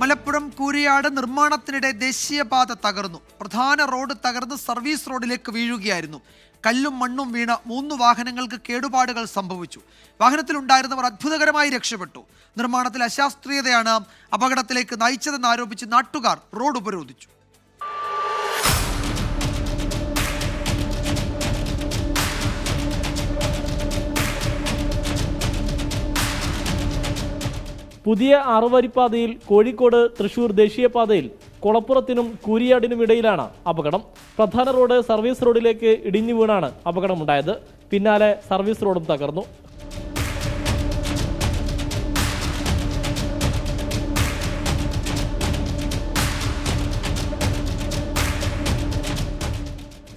മലപ്പുറം കൂരിയാട് നിർമ്മാണത്തിനിടെ ദേശീയപാത തകർന്നു. പ്രധാന റോഡ് തകർന്ന് സർവീസ് റോഡിലേക്ക് വീഴുകയായിരുന്നു. കല്ലും മണ്ണും വീണ മൂന്ന് വാഹനങ്ങൾക്ക് കേടുപാടുകൾ സംഭവിച്ചു. വാഹനത്തിലുണ്ടായിരുന്നവർ അത്ഭുതകരമായി രക്ഷപ്പെട്ടു. നിർമ്മാണത്തിൽ അശാസ്ത്രീയതയാണ് അപകടത്തിലേക്ക് നയിച്ചതെന്ന് ആരോപിച്ച് നാട്ടുകാർ റോഡ് ഉപരോധിച്ചു. പുതിയ ആറുവരിപ്പാതയിൽ കോഴിക്കോട് തൃശൂർ ദേശീയപാതയിൽ കുളപ്പുറത്തിനും കൂരിയാടിനും ഇടയിലാണ് അപകടം. പ്രധാന റോഡ് സർവീസ് റോഡിലേക്ക് ഇടിഞ്ഞു വീണാണ് അപകടമുണ്ടായത്. പിന്നാലെ സർവീസ് റോഡും തകർന്നു.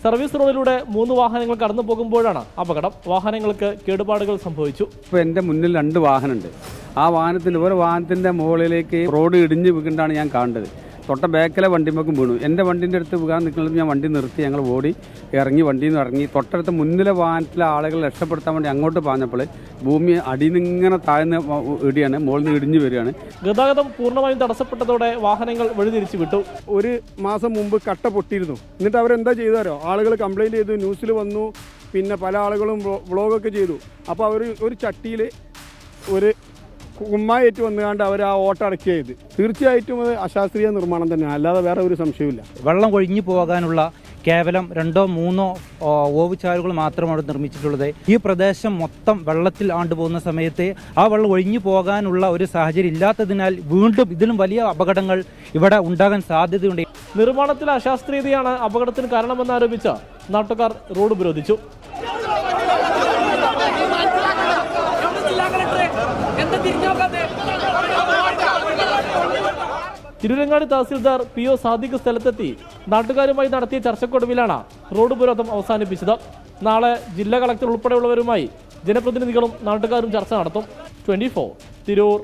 സർവീസ് റോഡിലൂടെ മൂന്ന് വാഹനങ്ങൾ കടന്നു പോകുമ്പോഴാണ് അപകടം. വാഹനങ്ങൾക്ക് കേടുപാടുകൾ സംഭവിച്ചു. ഇപ്പോൾ എന്റെ മുന്നിൽ രണ്ട് വാഹനമുണ്ട്. ആ വാഹനത്തിൽ ഒരു വാഹനത്തിന്റെ മുകളിലേക്ക് റോഡ് ഇടിഞ്ഞു വീണ്ടാണ് ഞാൻ കാണേണ്ടത് തൊട്ട ബാക്കിലെ വണ്ടിമേക്കും വീണു. എന്റെ വണ്ടിന്റെ അടുത്ത് വീഴാൻ നിൽക്കുന്നത് ഞാൻ വണ്ടി നിർത്തി ഞങ്ങൾ ഓടി ഇറങ്ങി വണ്ടിയിൽ നിന്ന് ഇറങ്ങി തൊട്ടടുത്ത മുന്നിലെ വാഹനത്തിലെ ആളുകൾ രക്ഷപ്പെടുത്താൻ വേണ്ടി അങ്ങോട്ട് പാഞ്ഞപ്പോൾ ഭൂമി അടിയിൽ നിന്ന് ഇങ്ങനെ താഴ്ന്ന ഇടിയാണ് മുകളിൽ നിന്ന് ഇടിഞ്ഞ് വരികയാണ്. ഗതാഗതം പൂർണമായും തടസ്സപ്പെട്ടതോടെ വാഹനങ്ങൾ വഴിതിരിച്ചു വിട്ടു. ഒരു മാസം മുമ്പ് കട്ട പൊട്ടിയിരുന്നു. എന്നിട്ട് അവരെന്താ ചെയ്താരോ ആളുകൾ കംപ്ലൈന്റ് ചെയ്തു ന്യൂസിൽ വന്നു പിന്നെ പല ആളുകളും വ്ളോ- വ്ളോഗൊക്കെ ചെയ്തു. അപ്പോൾ അവർ ഒരു ചട്ടിയിൽ ഒരു കുമ്മായിട്ട് വന്നുകൊണ്ട് അവർ ആ ഓട്ടം ചെയ്ത്. തീർച്ചയായിട്ടും അത് അശാസ്ത്രീയ നിർമ്മാണം തന്നെയാണ്. അല്ലാതെ വേറെ ഒരു സംശയമില്ല വെള്ളം ഒഴിഞ്ഞു പോകാനുള്ള കേവലം രണ്ടോ മൂന്നോ ഓവുചാലുകൾ മാത്രമാണ് നിർമ്മിച്ചിട്ടുള്ളത്. ഈ പ്രദേശം മൊത്തം വെള്ളത്തിൽ ആണ്ടുപോകുന്ന സമയത്ത് ആ വെള്ളം ഒഴിഞ്ഞു പോകാനുള്ള ഒരു സാഹചര്യം ഇല്ലാത്തതിനാൽ വീണ്ടും ഇതിലും വലിയ അപകടങ്ങൾ ഇവിടെ ഉണ്ടാകാൻ സാധ്യതയുണ്ട്. നിർമ്മാണത്തിലെ അശാസ്ത്രീയതയാണ് അപകടത്തിന് കാരണമെന്ന് ആരോപിച്ച നാട്ടുകാർ റോഡ് ഉപരോധിച്ചു തിരുരങ്ങാടി തഹസിൽദാർ പി ഒ സാദിഖ് സ്ഥലത്തെത്തി നാട്ടുകാരുമായി നടത്തിയ ചർച്ചക്കൊടുവിലാണ് റോഡ് ഉപരോധം അവസാനിപ്പിച്ചത്. നാളെ ജില്ലാ കളക്ടർ ഉൾപ്പെടെയുള്ളവരുമായി ജനപ്രതിനിധികളും നാട്ടുകാരും ചർച്ച നടത്തും. ട്വന്റി തിരൂർ.